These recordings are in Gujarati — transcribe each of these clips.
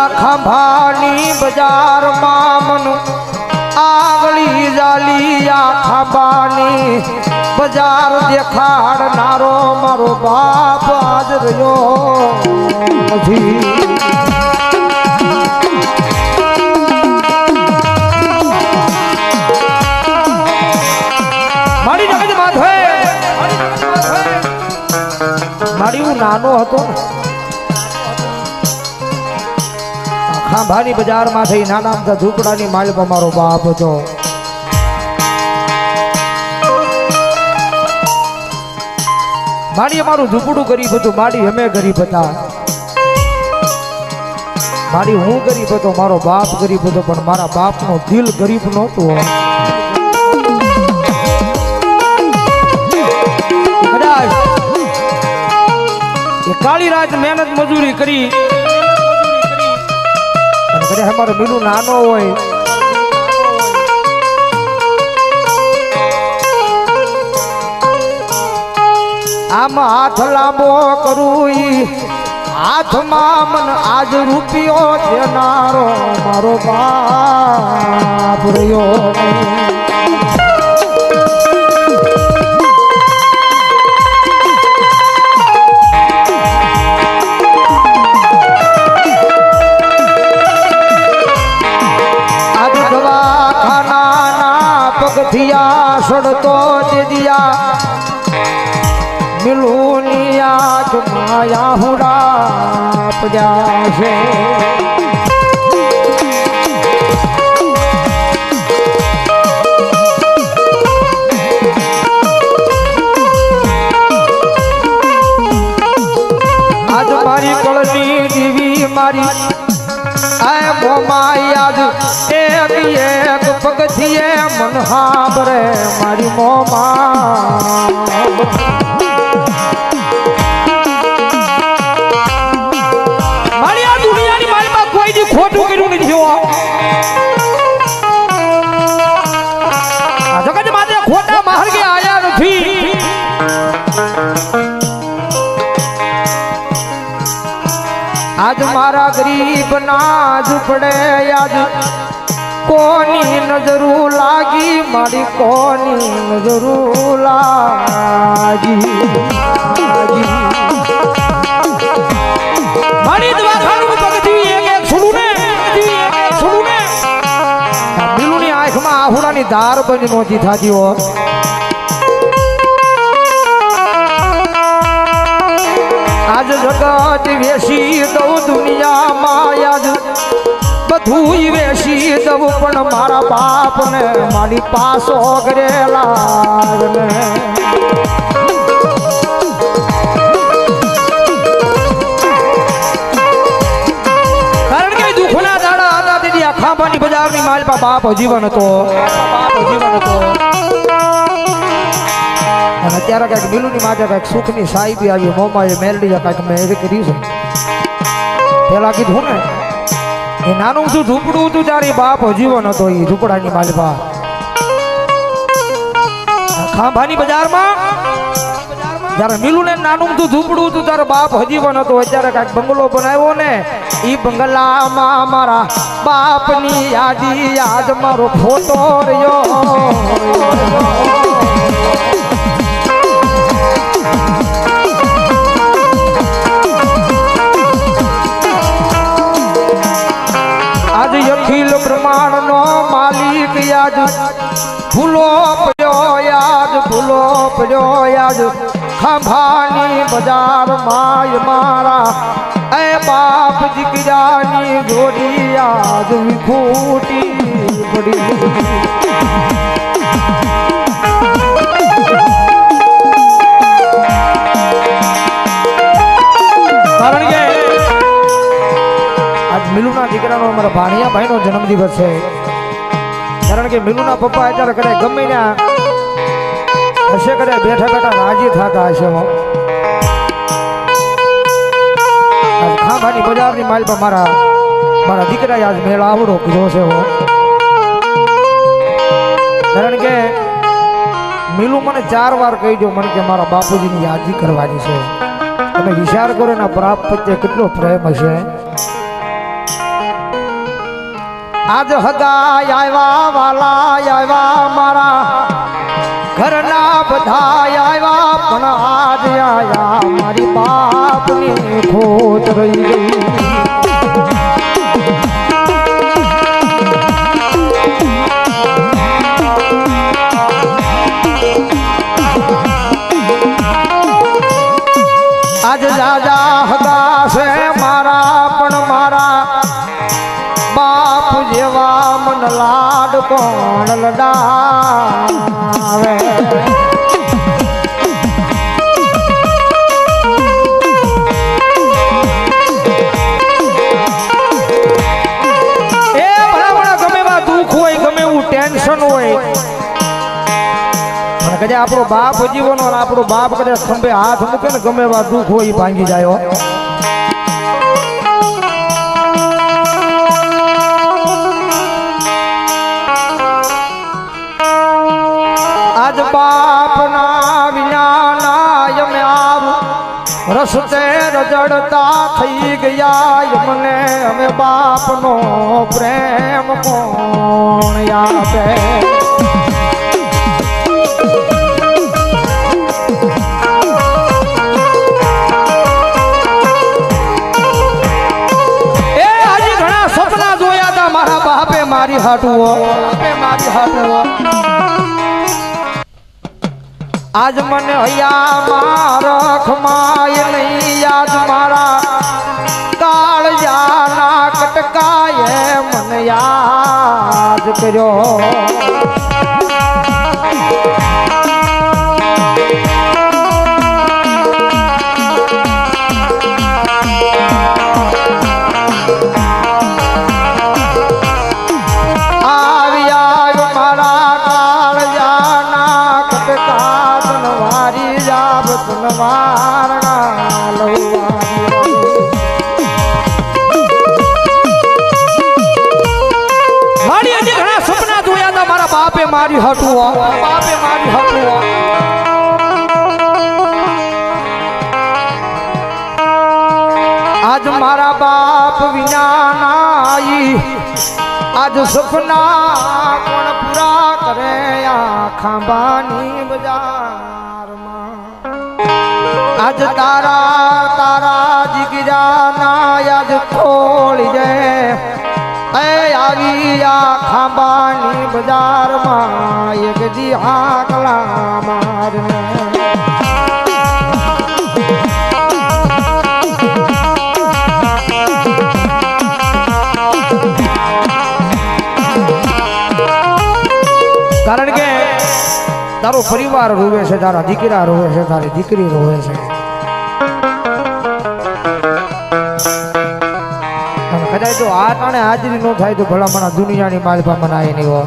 આ બજાર બજારમાં મન આગળી જાલી આ ખાંભાની બજાર દેખાડનારો મારો બાપ આજ રહ્યો નથી. નાનો હતો ને ખાંભાની બજારમાં થઈ નાના ઝૂંપડાની માલિક અમારો બાપ હતો માડી અમારું ઝૂંપડું ગરીબ હતું, માડી અમે ગરીબ હતા. મારી હું ગરીબ હતો, મારો બાપ ગરીબ હતો, પણ મારા બાપનો દિલ ગરીબ નહોતું. કદાચ કાળી રાત મહેનત મજૂરી કરી કદાચ અમારો મીનું નાનો હોય. આમ હાથ લાંબો કરું હાથમાં મન આજ રૂપિયો દેનારો મારો બાપ રહ્યો પગથિયા સડતો દીદિયા મિલુની આજ માયા હુડા પજા છે મારી કળની મારી હાબરે મારી મોમાં. ખોટું કર્યું નથી આ જગત માથે ખોટા માર્ગે આયા નથી. આજ મારા ગરીબ ના ઝૂપડે આજ કોની નજરું લાગી? મારી કોની નજરું લાગી? આંખમાં આહુડાની ધાર બની નહોતી થાતી હો આજ જગત વેસી દઉં દુનિયામાં આજ બધું વેસી દઉં, પણ મારા બાપને મારી પાસો બાપ જીવન હતો. અને અત્યારે કંઈક બિલુની માથે કંઈક સુખની સાહેબી આવી, મોમાં એ મેલડી કંઈક મેં કરી છે. પેલા કીધું ને એ નાનું શું ઝૂંપડું હતું તારી બાપ હજીવો નતો એ ઝૂંપડાની માલપા ખાંભાની બજારમાં? જયારે મિલું ને નાનું તું ઝૂંપડું હતું તારો બાપ હજીવન હતો અત્યારે કાંઈક બંગલો બનાવ્યો ને, ઈ બંગલામાં મારા બાપની યાદી યાદ મારો ફોટો રહ્યો. યાદ? ભૂલો પડ્યો યાદ, ભૂલો પડ્યો યાદ. ખંભાની બજાર માય મારા. એ બાપ દીકરાની જોડી યાદ ખોટી પડી. આજ મિલુના દીકરાનો અમારા ભાણિયા ભાઈનો જન્મદિવસ છે. કારણ કે મીનુના પપ્પા અત્યારે કદાચ ગમે ત્યાં હશે, કદાચ બેઠા બેઠા રાજી થતા હશે ખાંભાની બજારની માલ પર મારા મારા દીકરાએ આજ મેળ આવડો કીધો છે હો. કારણ કે મિલું મને ચાર વાર કહી દો મને કે મારા બાપુજીની યાદી કરવાની છે. તમે વિચાર કરો એના પ્રાપ્ત પ્રત્યે કેટલો પ્રેમ હશે. આજ હગાય આવ્યા વાલા આવ્યા મારા. ઘરના બધા આવ્યા, પણ આજ આવ્યા મારી બાપની ખોટ રહી ગઈ. કદાચ આપણો બાપ જીવનો આપણો બાપ કદાચ ખંભે હાથ મૂકે ને ગમે એવા દુઃખ હોય ભાંગી જાય આજ આજ બાપના વિના અમે આવ. રસ્તે રજડતા થઈ ગયા મને અમે બાપનો પ્રેમ કોણ આપે? હાટુઓ. બાપે મારી હાટુઓ આજ મને હૈયા મારખ માય નહીં, આજ મારા કાળજાના કટકાય મને યાદ કર્યો. આજ મારા બાપ વિના નાઈ આજ સપના કોણ પૂરા કરે આ ખાંબાની બજારમાં આજ તારા તારા જીગરા ના યાદ ખોળી દે એ આવી આ ખાંબાની બજારમાં એક દી આકલા મારને તારો પરિવાર રોવે છે તારા દીકરા, રોવે છે તારી દીકરી, રોવે છે. કદાચ તો આ તાણે હાજરી ન થાય તો ભલામણા દુનિયાની માલપા મનાય નહીં હોય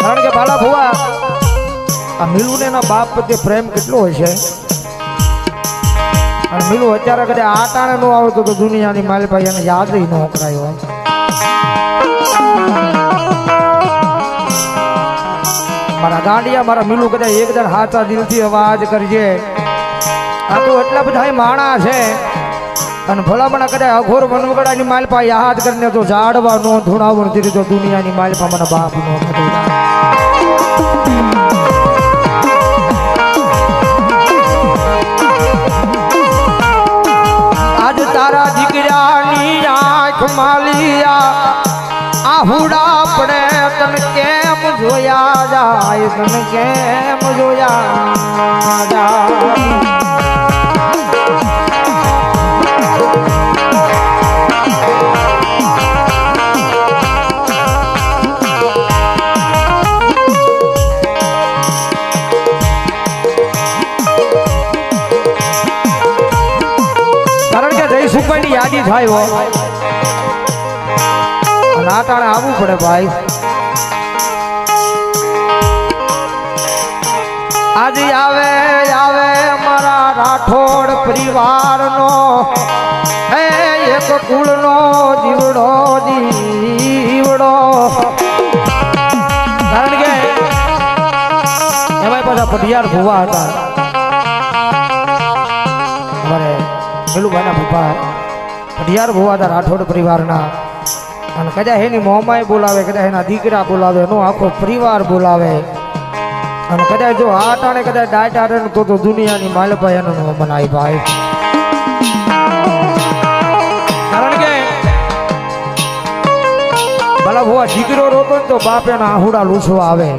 કારણ કે બાલા ભુવા, આ મિલુને એના બાપ પ્રત્યે પ્રેમ કેટલો હોય છે? અને મિલુ અત્યારે કદાચ આ તાણે ન આવતો તો દુનિયાની માલપા એને યાદ ન કરાયો હોય મારા ગાંડિયા, મારા મીલું કદાચ એક જણ હાથા દિલથી અવાજ કરજે. આ તો એટલા બધા માણા છે. અને ભલામણા કદાચ અઘોર વનવગડાની માલપા યાદ કરીને તો ઝાડવા નો ધૂણાવણ દીધી તો દુનિયાની માલપા મને બાપ નો આજ તારા દીકરાની આંખ માલિયા, આહુડા પડે તને કેમ જોયા જાય તને કેમ જોયા જાય. કારણ કે જય સુપાની યાદી થાય હો આ ટાણે આવવું પડે ભાઈ. આજે આવે આવે મારા રાઠોડ પરિવારનો. હે, એક કુળનો જીવડો જીવડો. કારણ કે એમાં પાછા પઢિયાર ભુવા હતા. અમારે પેલું ભાઈના ભૂપા પઢિયાર ભૂવા હતા રાઠોડ પરિવારના. અને કદાચ એની મોમાય બોલાવે, કદાચ એના દીકરા બોલાવે, એનો આખો પરિવાર બોલાવે. અને કદાચ જો આ ટાણે કદાચ આડે ને તો તો દુનિયાની માલભાઈ એનો મનાય ભાઈ. કારણ કે ભલા ભુવા દીકરો રોતો ને તો બાપ એના આહુડા લૂછવા આવે.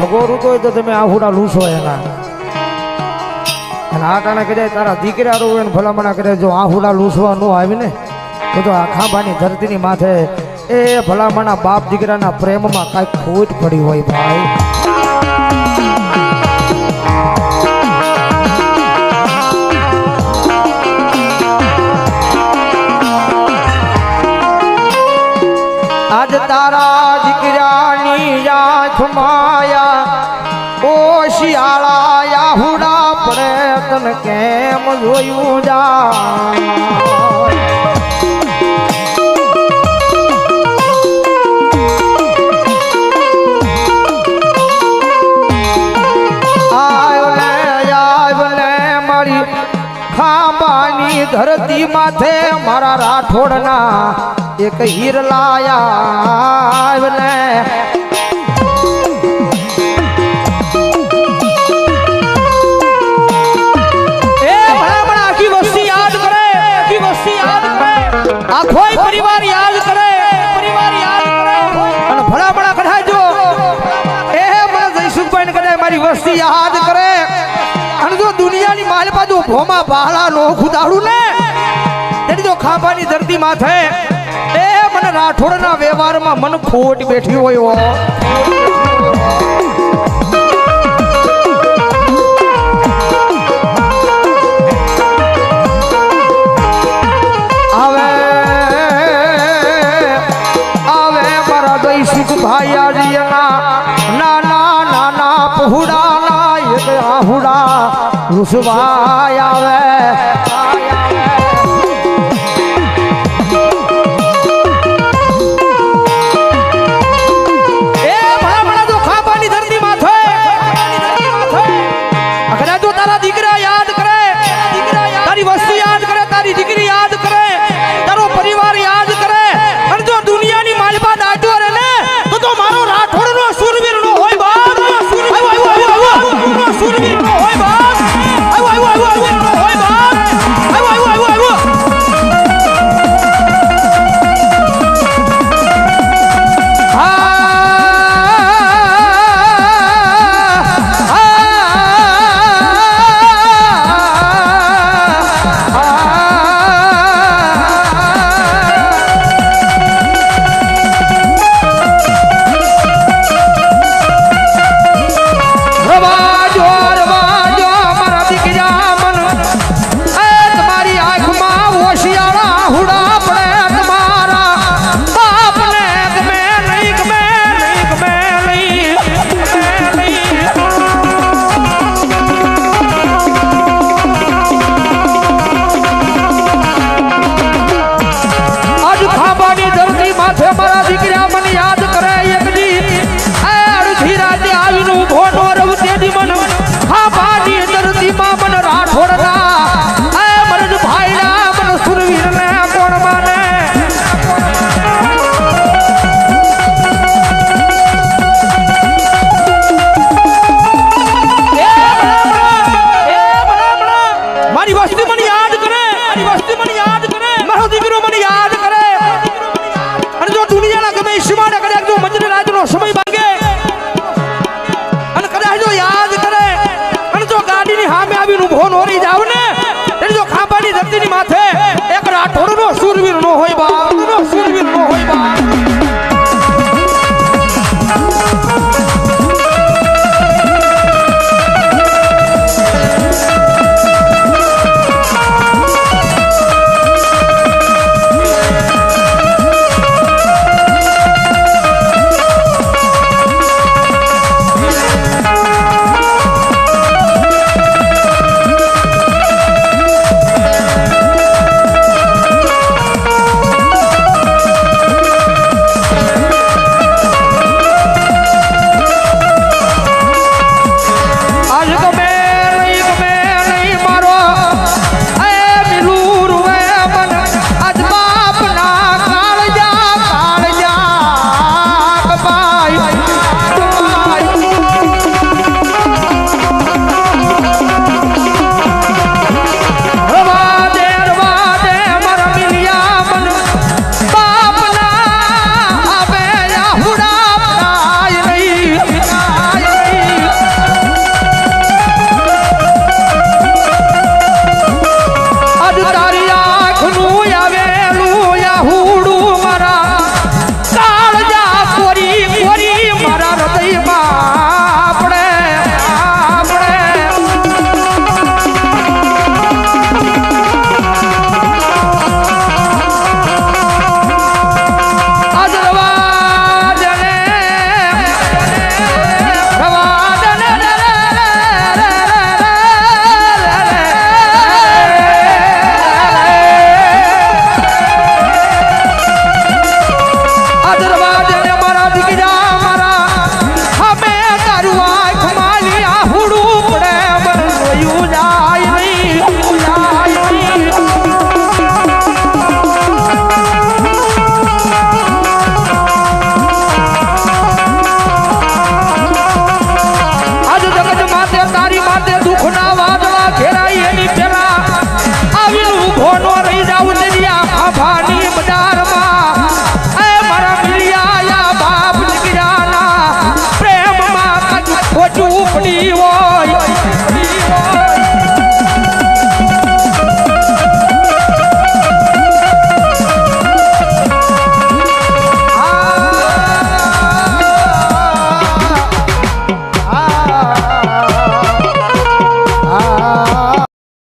ભગો રૂતો હોય તો તમે આહુડા લૂછો એના. અને આ ટાણે કદાચ તારા દીકરા રોવે ને ભલામણા કરે, જો આહુડા લૂછવા ન આવી ને, તો તો આ ખાંભાની ધરતીની માથે એ ભલામણા બાપ દીકરાના પ્રેમમાં કાંઈક ખોટ પડી હોય ભાઈ. કેમ જોયું જા આયો ને આયો ને મારી ખાંબાની ધરતી માથે મારા રાઠોડના એક હીર લાયા આખોય પરિવાર યાદ કરે, પરિવાર યાદ કરે. અને ભલામણા કઢાય જો એ મને જયસુખભાઈ કદાચ મારી વસ્તી યાદ કરે. અને જો દુનિયાની માલ બાજુ ભોમા બહાલા નો ખુદાડું ને, તેની જો ખાંભાની ધરતી માથે, એ મને રાઠોડના વ્યવહારમાં મન ખોટ બેઠી હોય આહુડા રૂસવાય આવે.